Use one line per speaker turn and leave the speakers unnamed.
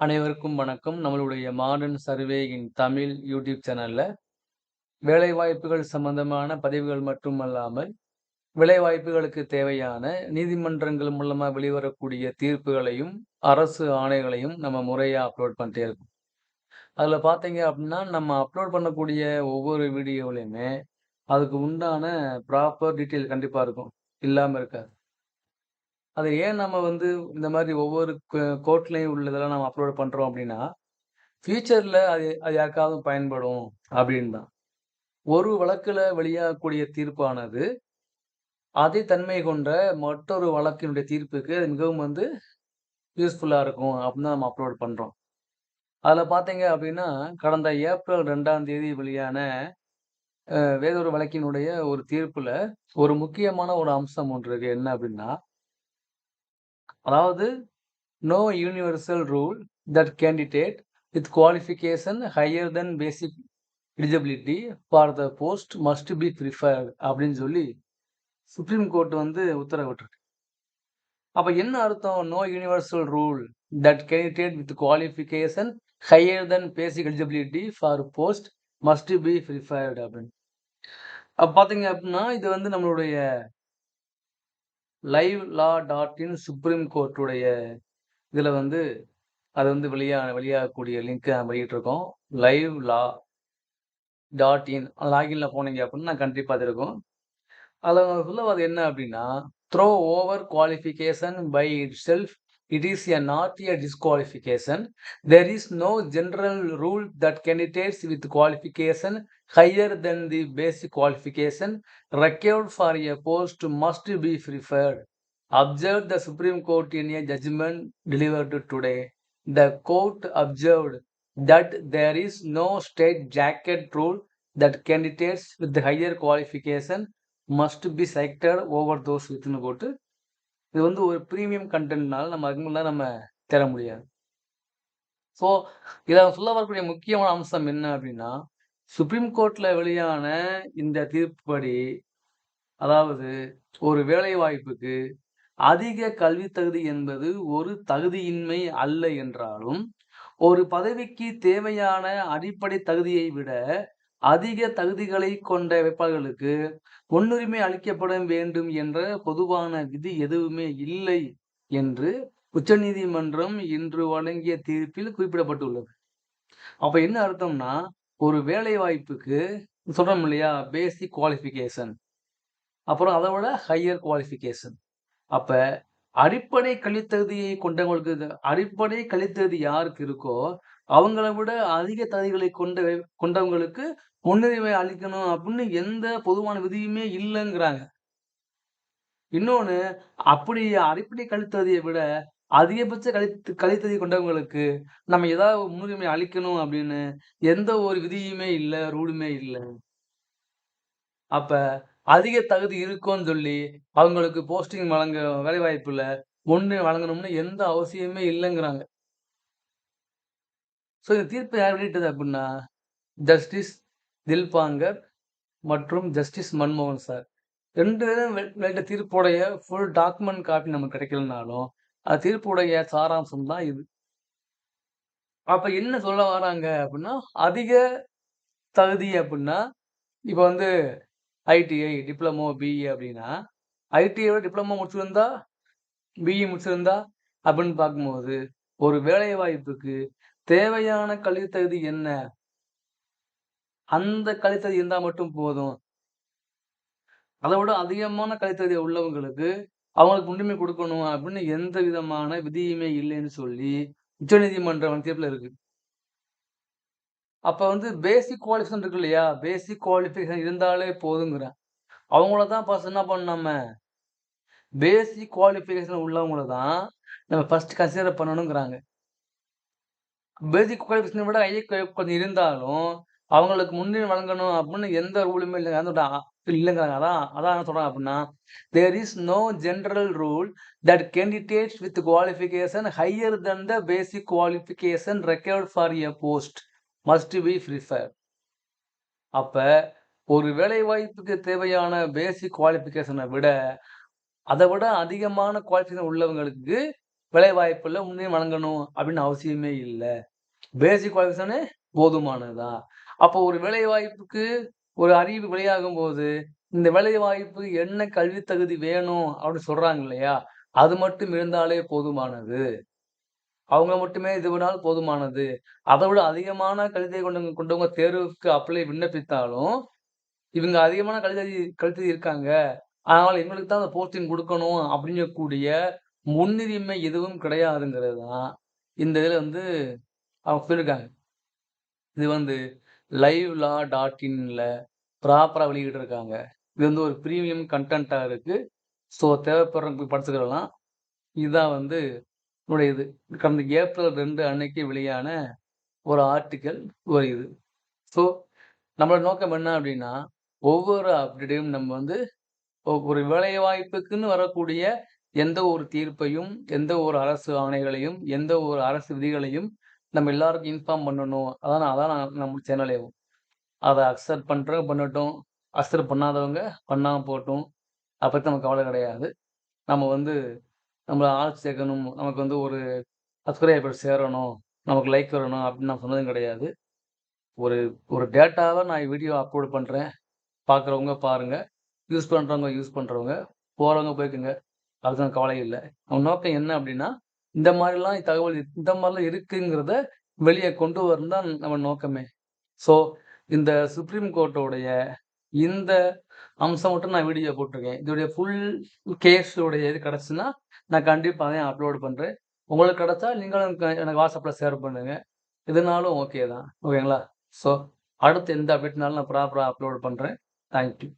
அனைவருக்கும் வணக்கம். நம்மளுடைய modern survey in Tamil YouTube சேனல்ல, வேலைவாய்ப்புகள் சம்பந்தமான பதிவுகள் மட்டுமல்லாமல், வேலைவாய்ப்புகளுக்கு தேவையான நீதிமன்றங்கள் மூலமா வெளிவரக்கூடிய தீர்ப்புகளையும், அரசு ஆணைகளையும் நம்ம முறையா அப்லோட் பண்ணிட்டே இருக்கோம். அதுல பார்த்தீங்க அப்படின்னா நம்ம அப்லோட் பண்ணக்கூடிய ஒவ்வொரு வீடியோலயுமே, அதுக்கு உண்டான ப்ராப்பர் டீட்டெயில் கண்டிப்பா இருக்கும். இல்லாம இருக்காது. அது ஏன் நம்ம வந்து இந்த மாதிரி ஒவ்வொரு கோ உள்ளதெல்லாம் நம்ம அப்லோட் பண்ணுறோம் அப்படின்னா ஃபியூச்சரில் அது அது யாருக்காவது பயன்படும் அப்படின்னு தான். ஒரு வழக்கில் வெளியாகக்கூடிய தீர்ப்பானது, அதே தன்மை கொண்ட மற்றொரு வழக்கினுடைய தீர்ப்புக்கு அது மிகவும் வந்து யூஸ்ஃபுல்லாக இருக்கும் அப்படின்னு தான் நம்ம அப்லோட் பண்ணுறோம் அதில் பார்த்தீங்க அப்படின்னா கடந்த ஏப்ரல் ரெண்டாம் தேதி வெளியான வேறொரு வழக்கினுடைய ஒரு தீர்ப்பில் ஒரு முக்கியமான ஒரு அம்சம் ஒன்று இருக்குது என்ன அப்படின்னா அதாவது, "no universal rule that candidate with qualification higher than basic eligibility for the post must be preferred" அப்படின்னு சொல்லி சுப்ரீம் கோர்ட் வந்து உத்தரவிட்டிருக்கு. அப்போ என்ன அர்த்தம்? "No universal rule that candidate with qualification higher than basic eligibility for post must be preferred" அப்படின்னு அப்போ பார்த்தீங்க அப்படின்னா இது வந்து நம்மளுடைய live law dot in supreme கோர்ட்டுடைய இதில் வந்து அது வந்து வெளியா வெளியாகக்கூடிய லிங்க்கை நான் வெளியிட்டிருக்கோம். லைவ் லா டாட் இன் லாகின்ல போனீங்க அப்படின்னு நான் அது இருக்கும். அதில் அவங்க சொல்ல என்ன அப்படின்னா "throw over qualification by itself it is a not a disqualification. There is no general rule that candidates with qualification higher than the basic qualification required for a post must be preferred. Observed the Supreme Court in a judgment delivered today. The court observed that there is no state jacket rule that candidates with higher qualification must be selected over those within voter இது வந்து ஒரு premium கண்டென்ட்னால நம்ம அதுக்கு முன்னால நம்ம தேட முடியாது. So, இதை சொல்ல வரக்கூடிய முக்கியமான அம்சம் என்ன அப்படின்னா சுப்ரீம் கோர்ட்ல வெளியான இந்த தீர்ப்புப்படி, அதாவது ஒரு வேலை வாய்ப்புக்கு அதிக கல்வி தகுதி என்பது ஒரு தகுதியின்மை அல்ல என்றாலும், ஒரு பதவிக்கு தேவையான அடிப்படை தகுதியை விட அதிக தகுதிகளை கொண்ட வேட்பாளர்களுக்கு முன்னுரிமை அளிக்கப்பட வேண்டும் என்ற பொதுவான விதி எதுவுமே இல்லை என்று உச்சநீதிமன்றம் இன்று வழங்கிய தீர்ப்பில் குறிப்பிடப்பட்டுள்ளது. அப்ப என்ன அர்த்தம்னா, ஒரு வேலை வாய்ப்புக்கு சொல்றோம் இல்லையா? Basic qualification. அப்புறம் அதை விட ஹையர் குவாலிஃபிகேஷன். அப்ப அடிப்படை கல்வித்தகுதியை கொண்டவங்களுக்கு அடிப்படை கல்வித்தகுதி யாருக்கு இருக்கோ, அவங்கள விட அதிக தகுதிகளை கொண்ட கொண்டவங்களுக்கு முன்னுரிமை அளிக்கணும் அப்டின்னு எந்த பொதுவான விதியுமே இல்லங்கிறாங்க. இன்னொன்னு, அப்படி அடிப்படை கல்வித் தகுதிய விட அதிகபட்ச கல்வித் தகுதி கொண்டவங்களுக்கு நம்ம ஏதாவது முன்னுரிமை அளிக்கணும் அப்டின்னு எந்த ஒரு விதியுமே இல்ல, ரூலுமே இல்ல. அப்ப அதிக தகுதி இருக்குன்னு சொல்லி, அவங்களுக்கு போஸ்டிங் வழங்க வேலைவாய்ப்புல முன்னுரிமை வழங்கணும்னு எந்த அவசியமே இல்லங்கிறாங்க. ஸோ, இந்த தீர்ப்பை யார் வெளியிட்டது அப்படின்னா ஜஸ்டிஸ் தில்பாங்கர் மற்றும் ஜஸ்டிஸ் மன்மோகன் சார். ரெண்டு பேரும் வெளியிட்ட தீர்ப்புடைய ஃபுல் டாக்குமெண்ட் காப்பி நமக்கு கிடைக்கலனாலும், அந்த தீர்ப்புடைய சாராம்சம் தான் இது. அப்ப என்ன சொல்ல வராங்க அப்படின்னா அதிக தகுதி அப்படின்னா இப்போ வந்து ஐடிஐ, டிப்ளமோ, பிஇ அப்படின்னா ஐடிஐயோட டிப்ளமோ முடிச்சிருந்தா, பிஇ முடிச்சிருந்தா அப்படின்னு பார்க்கும்போது, ஒரு வேலைவாய்ப்புக்கு தேவையான கல்வித் தகுதி என்ன? அந்த கல்வித் தகுதி இருந்தா மட்டும் போதும். அத விட அதிகமான கல்வித் தகுதி உள்ளவங்களுக்கு, அவங்களுக்கு முன்னுரிமை கொடுக்கணும் அப்படின்னு எந்த விதமான விதியுமே இல்லைன்னு சொல்லி, உச்சநீதிமன்றம் தீர்ப்பில் இருக்கு. அப்ப வந்து பேசிக் குவாலிஃபிகேஷன் இருக்கு இல்லையா? பேசிக் குவாலிஃபிகேஷன் இருந்தாலே போதுங்கிறேன். அவங்கள தான் ஃபர்ஸ்ட் என்ன பண்ணாம பேசிக் குவாலிஃபிகேஷன் உள்ளவங்கள தான் நம்ம ஃபர்ஸ்ட் கன்சிடர் பண்ணணுங்கிறாங்க. பேசிக் குவாலிஃபிகேஷன விட ஹையர் கொஞ்சம் இருந்தாலும், அவங்களுக்கு முன்னுரிமை வழங்கணும் அப்படின்னு எந்த ரூலுமே இல்லைங்க. அதோட இல்லைங்கிறாங்க அதான் அதான் என்ன சொல்றாங்க அப்படின்னா "there is no general rule that candidates with qualification higher than the basic qualification record for a post must be prefer அப்ப ஒரு வேலை வாய்ப்புக்கு தேவையான பேசிக் குவாலிஃபிகேஷனை விட, அதை விட அதிகமான குவாலிஃபிகேஷன் உள்ளவங்களுக்கு வேலைவாய்ப்புல முன்னே வழங்கணும் அப்படின்னு அவசியமே இல்லை பேசிக் குவாலிஃபிகேஷனே போதுமானதா அப்போ ஒரு வேலைவாய்ப்புக்கு ஒரு அறிவு வெளியாகும்போது, இந்த வேலைவாய்ப்பு என்ன கல்வி தகுதி வேணும் அப்படின்னு சொல்றாங்க இல்லையா? அது மட்டும் இருந்தாலே போதுமானது. அவங்க மட்டுமே இது பண்ணாலும் போதுமானது. அதை விட அதிகமான கல்வியை கொண்டவங்க கொண்டவங்க தேர்வுக்கு அப்ளை விண்ணப்பித்தாலும், இவங்க அதிகமான கல்வி கல்வி இருக்காங்க. அதனால எங்களுக்கு தான் அந்த போஸ்டிங் கொடுக்கணும் அப்படிங்கக்கூடிய முன்னுரிமை எதுவும் கிடையாதுங்கிறது தான், இந்த இதில் வந்து அவங்க சொல்லியிருக்காங்க. இது வந்து லைவ் லா டாட் இன்ல ப்ராப்பராக வெளியிட்டு இருக்காங்க இது வந்து ஒரு ப்ரீமியம் கண்டென்ட்டாக இருக்குது ஸோ தேவைப்படுறவங்க போய் படிச்சுக்கிடலாம். இதுதான் வந்து என்னுடைய இது. கடந்த ஏப்ரல் ரெண்டு அன்னைக்கு வெளியான ஒரு ஆர்டிக்கல் ஒரு இது. ஸோ நம்மளோட நோக்கம் என்ன அப்படின்னா, ஒவ்வொரு அப்டேட்டையும் நம்ம வந்து ஒரு வேலைவாய்ப்புக்குன்னு வரக்கூடிய எந்த ஒரு தீர்ப்பையும், எந்த ஒரு அரசு ஆணைகளையும், எந்த ஒரு அரசு விதிகளையும் நம்ம எல்லாருக்கும் இன்ஃபார்ம் பண்ணணும். அதான் அதான் நம்ம சேனலே. அதை அக்செப்ட் பண்ணுறவங்க பண்ணட்டும். அக்செப்ட் பண்ணாதவங்க பண்ணாமல் போகட்டும். அப்போ பத்தி நமக்கு கவலை கிடையாது. நம்ம வந்து நம்மளை ஆள் சேர்க்கணும். நமக்கு வந்து ஒரு சப்ஸ்கிரைபர் சேரணும். நமக்கு லைக் வரணும் அப்படின்னு நான் சொன்னதும் கிடையாது. ஒரு ஒரு டேட்டாவை நான் வீடியோ அப்லோட் பண்ணுறேன் பார்க்குறவங்க பாருங்க. யூஸ் பண்ணுறவங்க யூஸ் பண்ணுறவங்க போகிறவங்க போய்க்குங்க அதுதான் கவலை இல்லை அவன் நோக்கம் என்ன அப்படின்னா, இந்த மாதிரிலாம் தகவல் இந்த மாதிரிலாம் இருக்குங்கிறத வெளியே கொண்டு வரணும் தான் நம்ம நோக்கமே. ஸோ இந்த சுப்ரீம் கோர்ட்டோடைய இந்த அம்சம் மட்டும் நான் வீடியோ போட்டிருக்கேன் இதோடைய ஃபுல் கேஸுடைய உடைய இது கிடச்சுன்னா நான் கண்டிப்பாக அதையும் அப்லோட் பண்ணுறேன் உங்களுக்கு கிடைச்சா நீங்களும் எனக்கு எனக்கு ஷேர் பண்ணுங்கள் எதுனாலும் ஓகே தான். ஓகேங்களா? ஸோ அடுத்து எந்த அப்டேட்னாலும் நான் ப்ராப்பராக அப்லோட் பண்றேன். Thank you.